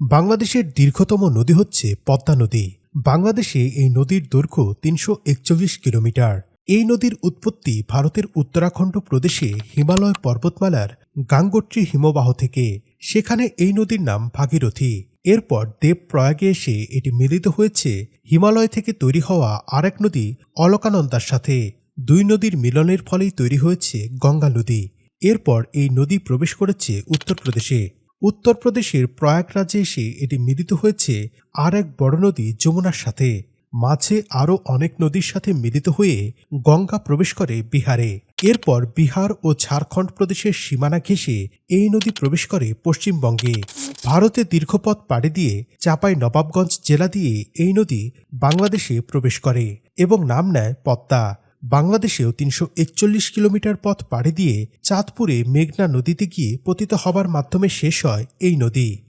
বাংলাদেশের দীর্ঘতম নদী হচ্ছে পদ্মা নদী। বাংলাদেশে এই নদীর দৈর্ঘ্য তিনশো একচল্লিশ কিলোমিটার। এই নদীর উৎপত্তি ভারতের উত্তরাখণ্ড প্রদেশে হিমালয় পর্বতমালার গাঙ্গোত্রী হিমবাহ থেকে। সেখানে এই নদীর নাম ভাগীরথী। এরপর দেবপ্রয়াগে এসে এটি মিলিত হয়েছে। হিমালয় থেকে তৈরি হওয়া আরেক নদী অলকানন্দার সাথে। দুই নদীর মিলনের ফলেই তৈরি হয়েছে গঙ্গা নদী। এরপর এই নদী প্রবেশ করেছে উত্তরপ্রদেশে। উত্তরপ্রদেশের প্রয়াগরাজে এসে এটি মিলিত হয়েছে আর এক বড় নদী যমুনার সাথে। মাঝে আরও অনেক নদীর সাথে মিলিত হয়ে গঙ্গা প্রবেশ করে বিহারে। এরপর বিহার ও ঝাড়খণ্ড প্রদেশের সীমানা ঘেঁষে এই নদী প্রবেশ করে পশ্চিমবঙ্গে। ভারতে দীর্ঘপথ পাড়ি দিয়ে চাপাই নবাবগঞ্জ জেলা দিয়ে এই নদী বাংলাদেশে প্রবেশ করে এবং নাম নেয় পদ্মা। বাংলাদেশেও তিনশো একচল্লিশ কিলোমিটার পথ পাড়ি দিয়ে চাঁদপুরে মেঘনা নদীতে গিয়ে পতিত হবার মাধ্যমে শেষ হয় এই নদী।